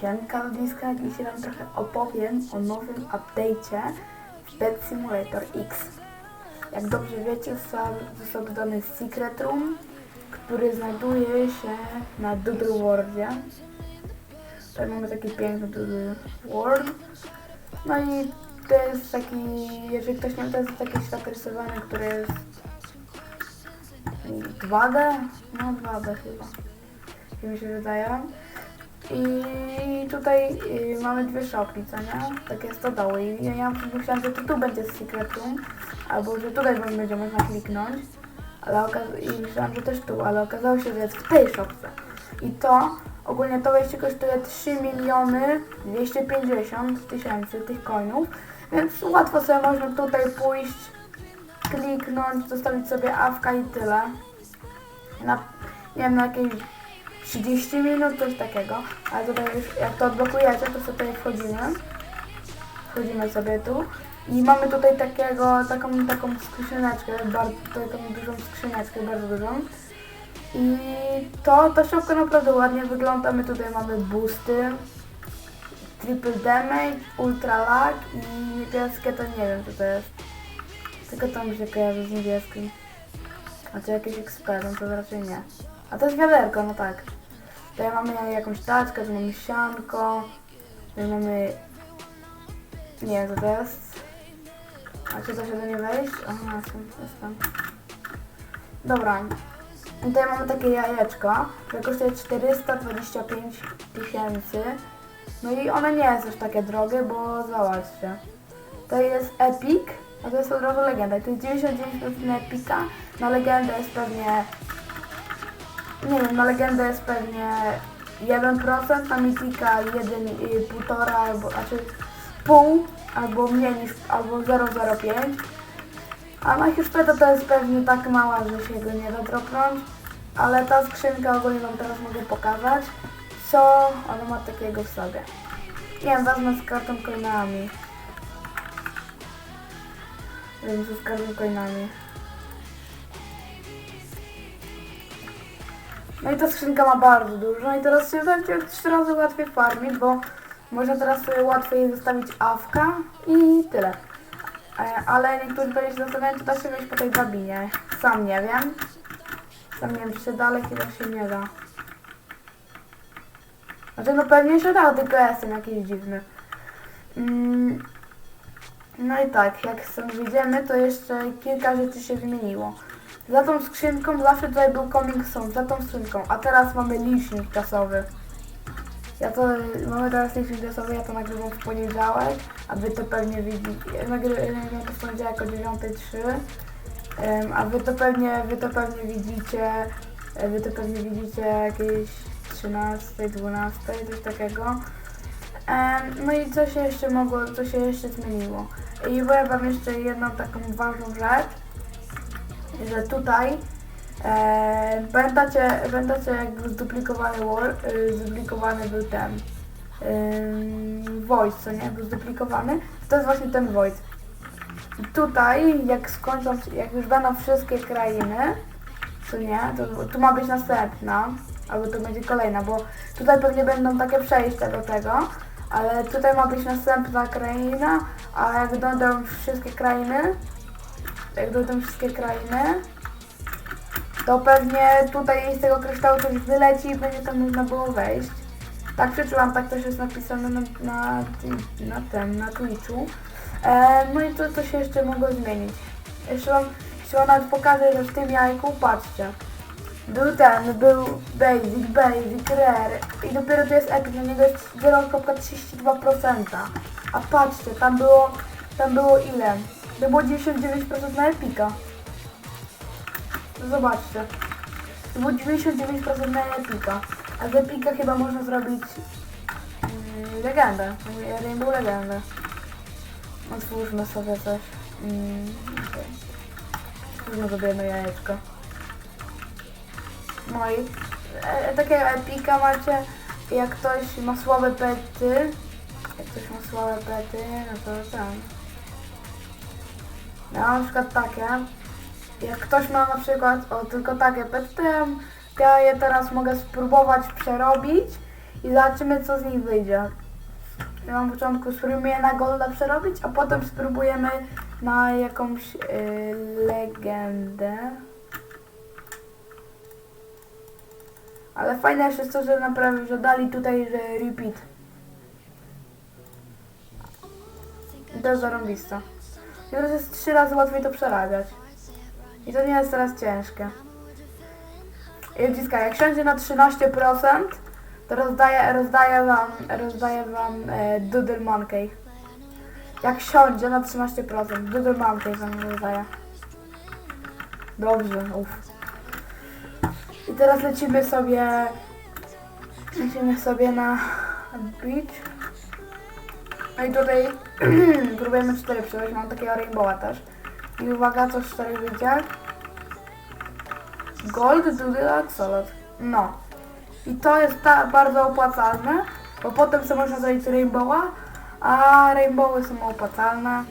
Siemka ludziska, dzisiaj wam trochę opowiem o nowym update'cie w Pet Simulator X. Jak dobrze wiecie, został, dodany Secret Room, który znajduje się na Doodle Worldzie. Tutaj mamy taki piękny Doodle World. No i to jest taki, jeżeli ktoś nie wie, to jest taki świat rysowany, który jest 2D? No 2D chyba. Tak mi się wydaje. I tutaj y, mamy dwie szopki, co nie? Takie stodoły. I ja, ja myślałam, że to tu będzie Secret Room, albo że tutaj będzie można kliknąć. Ale I myślałam, że też tu, ale okazało się, że jest w tej szopce. I to, ogólnie to wejście kosztuje 3 miliony 250 tysięcy tych coinów, więc łatwo sobie można tutaj pójść, kliknąć, zostawić sobie awka i tyle. Na, nie wiem, na jakieś 30 minut, coś takiego. Ale tutaj jak to odblokujecie, to sobie wchodzimy. Wchodzimy sobie tu. I mamy tutaj takiego, taką, taką skrzyneczkę, bardzo, taką dużą skrzyneczkę, bardzo dużą. I to, ta szopka naprawdę ładnie wygląda. My tutaj mamy boosty, triple damage, ultra lag i niebieskie to nie wiem co to jest. Tylko to mi się kojarzy z niebieskim. A to jakiś ekspertem, to raczej nie. A to jest wiaderko, no tak. Tutaj mamy jakąś taczkę, tu mamy sianko, tutaj mamy... Nie wiem co to jest. A czy da się do nie wejść? Aha, jestem, jestem. Dobra. Tutaj mamy takie jajeczko, które kosztuje 425 tysięcy. No i one nie jest już takie drogie, bo zobaczcie. To jest Epic, a to jest od razu legenda. I to jest 99% na Epica, na legendę jest pewnie... Nie wiem, na legendę jest pewnie 1%, na Mythika 1,5 albo, znaczy pół, albo mniej niż, albo 0,05. A na Hiszpeta to jest pewnie tak mała, że się go nie da dropnąć. Ale ta skrzynka ogólnie wam teraz mogę pokazać, co ona ma takiego w sobie. Nie wiem, wezmę z kartą coinami. Wiem, z kartą coinami. No i ta skrzynka ma bardzo dużo i teraz się będzie trzy razy łatwiej farmić, bo można teraz sobie łatwiej zostawić awka i tyle. E, Ale niektórzy pewnie się zastanawiają, czy da się wejść po tej drabinie. Sam nie wiem. Sam nie wiem, czy się da, ale chyba się nie da. Znaczy no pewnie się da, tylko ja jestem jakiś dziwny. Mm. No i tak, jak stąd wyjdziemy, to jeszcze kilka rzeczy się zmieniło. Za tą skrzynką zawsze tutaj był coming soon, za tą skrzynką, a teraz mamy licznik czasowy. Ja to, mamy teraz licznik czasowy, ja to nagrywam w poniedziałek, a wy to pewnie widzicie, nagrywam to w poniedziałek o 9.03, Em, a wy to pewnie, wy to pewnie widzicie, e, wy to pewnie widzicie jakieś 13, 12, coś takiego. Em, no i co się jeszcze mogło, co się jeszcze zmieniło? I powiem wam jeszcze jedną taką ważną rzecz, że tutaj e, pamiętacie, pamiętacie jak był zduplikowany war, y, zduplikowany był ten voice, co nie? Był zduplikowany. To jest właśnie ten voice. Tutaj, jak skończą, jak już będą wszystkie krainy, co nie, to tu ma być następna, albo to będzie kolejna, bo tutaj pewnie będą takie przejścia do tego, ale tutaj ma być następna kraina, a jak dojdą wszystkie krainy, jak dojdą wszystkie krainy, to pewnie tutaj z tego kryształu coś wyleci i będzie tam można było wejść. Tak przeczyłam, tak też jest napisane na, na, na tym, na Twitchu. E, no i to, to się jeszcze mogło zmienić. Jeszcze wam, jeszcze wam nawet że w tym jajku, patrzcie. Był ten, był basic, basic, rare i dopiero to jest epic, na niego jest 0,32%. A patrzcie, tam było, tam było ile? To było 99% na epika. Zobaczcie. To było 99% na epika. A z epika chyba można zrobić mm, legendę. Rainbow legendę. Otwórzmy sobie coś. Mm, okej. Otwórzmy sobie jedno jajeczko. No i e, takiego epika macie, jak ktoś ma słabe pety, jak ktoś ma słabe pety, no to tam. Ja mam na przykład takie, jak ktoś ma na przykład o, tylko takie pety, to ja, ja je teraz mogę spróbować przerobić i zobaczymy co z nich wyjdzie. Na początku spróbujemy je na golda przerobić, a potem spróbujemy na jakąś y, legendę. Ale fajne jest to, że naprawdę, że dali tutaj że repeat. To. I teraz jest trzy razy łatwiej to przerabiać. I to nie jest teraz ciężkie. I odciska, jak siądzie na 13%, to rozdaję, rozdaję wam, rozdaję wam e, Doodle Monkey. Jak siądzie na 13%, Doodle Monkey wam rozdaję. Dobrze, uff. I teraz lecimy sobie, lecimy sobie na beach. No i tutaj próbujemy 4 przejść, mam takiego rainbowa też. I uwaga, co z 4 wyjdzie. Gold, Doodle, Axolot. No. I to jest ta, bardzo opłacalne, bo potem sobie można zrobić rainbowa, a rainbowy są opłacalne.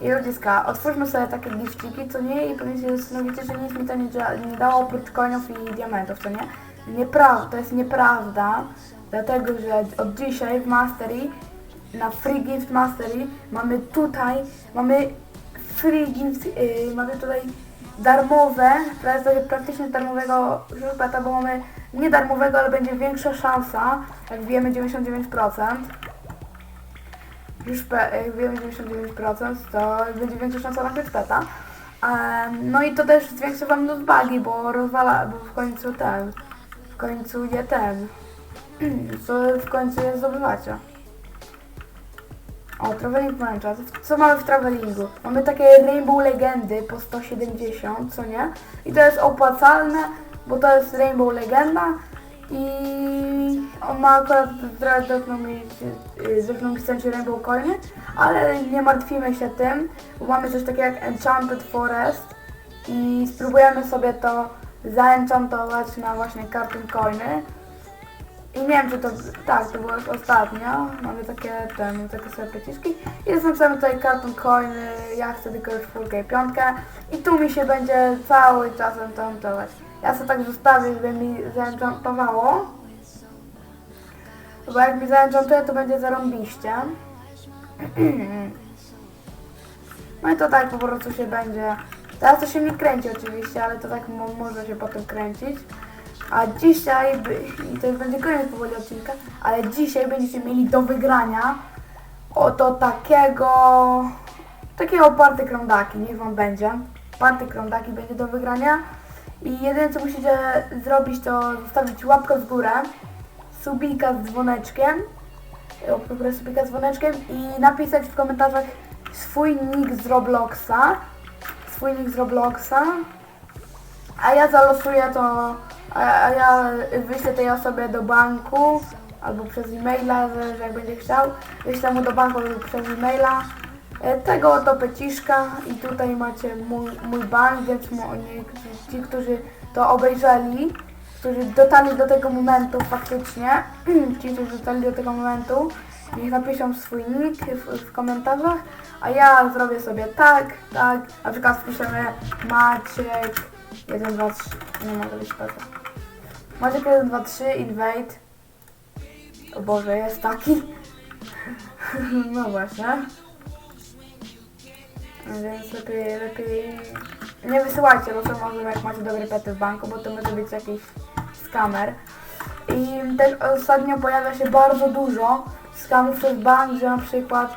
I ludziska, otwórzmy sobie takie gifciki, co nie? I pewnie się zastanowicie, że nic mi to nie, nie dało oprócz coinów i diamentów, co nie? Nieprawda, to jest nieprawda, dlatego że od dzisiaj w Mastery, na Free Gift Mastery, mamy tutaj, mamy Free Gift, yy, mamy tutaj darmowe, praktycznie darmowego żółbeta, bo mamy nie darmowego, ale będzie większa szansa, jak wiemy 99%. Już jak wiemy 99%, to będzie większa szansa na hypeta. Um, no i to też zwiększa wam nutbagi, bo rozwala, bo w końcu ten, w końcu je ten, co w końcu je zdobywacie. O, Traveling Męcza. Co mamy w Travelingu? Mamy takie Rainbow Legendy po 170, co nie? I to jest opłacalne, bo to jest Rainbow Legenda i on ma akurat drewno mi stęczy Rainbow Coiny, ale nie martwimy się tym, bo mamy coś takiego jak Enchanted Forest i spróbujemy sobie to zaenchantować na właśnie Cartoon Coiny. Nie wiem, czy to, tak, to było już ostatnio. Mamy takie, ten, takie sobie przyciski. I jest napisane tutaj karton coin, ja chcę tylko już czwórkę i piątkę. I tu mi się będzie cały czas enchantować. Ja sobie tak zostawię, żeby mi zaenchantowało. Bo jak mi zaenchantuje, to będzie zarąbiście. No i to tak po prostu się będzie. Teraz to się nie kręci oczywiście, ale to tak mo może się potem kręcić. A dzisiaj, by, i to już będzie koniec powoli odcinka, ale dzisiaj będziecie mieli do wygrania oto takiego, takiego party krądaki, niech wam będzie. Party krądaki będzie do wygrania. I jedyne co musicie zrobić to zostawić łapkę w górę, subika z dzwoneczkiem, w górę subika z dzwoneczkiem i napisać w komentarzach swój nick z Robloxa, swój nick z Robloxa, a ja zalosuję to, a, a ja wyślę tej osobie do banku albo przez e-maila, że, że jak będzie chciał, wyślę mu do banku lub przez e-maila. E, tego oto peciszka i tutaj macie mój, mój bank, więc mo, nie, ci, którzy to obejrzeli, którzy dotarli do tego momentu faktycznie, ci, którzy dotarli do tego momentu, niech napiszą swój nick w, w komentarzach, a ja zrobię sobie tak, tak, na przykład wpiszemy Maciek 1, 2, 3, nie mogę być pewna. Maciek 1, 2, 3, invade. O Boże, jest taki. No właśnie. Więc lepiej, lepiej nie wysyłajcie losową, jak macie dobre pety w banku, bo to może być jakiś skamer. I też ostatnio pojawia się bardzo dużo skamów przez bank, że na przykład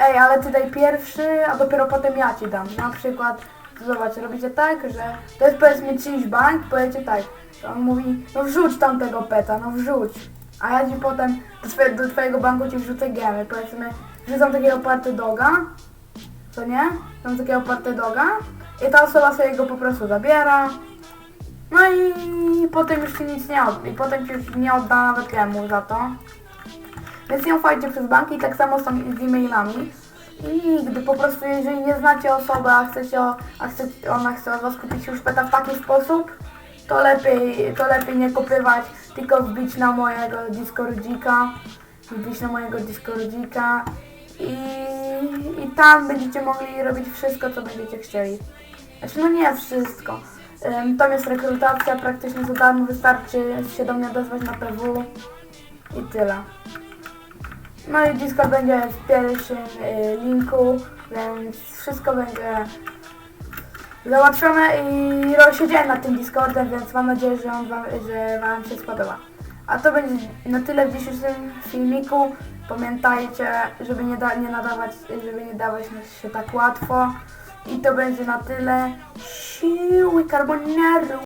ej, ale ty daj pierwszy, a dopiero potem ja ci dam. Na przykład, zobacz, robicie tak, że to jest powiedzmy czyjś bank, powiecie tak, to on mówi, no wrzuć tam tego peta, no wrzuć. A ja ci potem do, twoje, do twojego banku ci wrzucę gemy, powiedzmy, wrzucam takiego party doga, co nie? Tam takiego party doga i ta osoba sobie go po prostu zabiera. No i potem już ci nic nie odda, i potem ci już nie odda nawet gemu za to. Więc nie ufajcie przez banki, tak samo są z e-mailami. I gdy po prostu, jeżeli nie znacie osoby, a, chcecie, a chcecie, ona chce od was kupić już peta w taki sposób, to lepiej, to lepiej nie kupywać, tylko wbić na mojego Discordzika, wbić na mojego Discordzika i, i tam będziecie mogli robić wszystko, co będziecie chcieli. Znaczy, no nie wszystko. Ym, Tam jest rekrutacja praktycznie za darmo, wystarczy się do mnie odezwać na PW i tyle. No i Discord będzie w pierwszym y, linku, więc wszystko będzie załatwione i ro- siedziałem nad tym Discordem, więc mam nadzieję, że, on wam, że Wam się spodoba. A to będzie na tyle w dzisiejszym filmiku. Pamiętajcie, żeby nie, da, nie nadawać, żeby nie dawać się tak łatwo. I to będzie na tyle. Siły carbonero.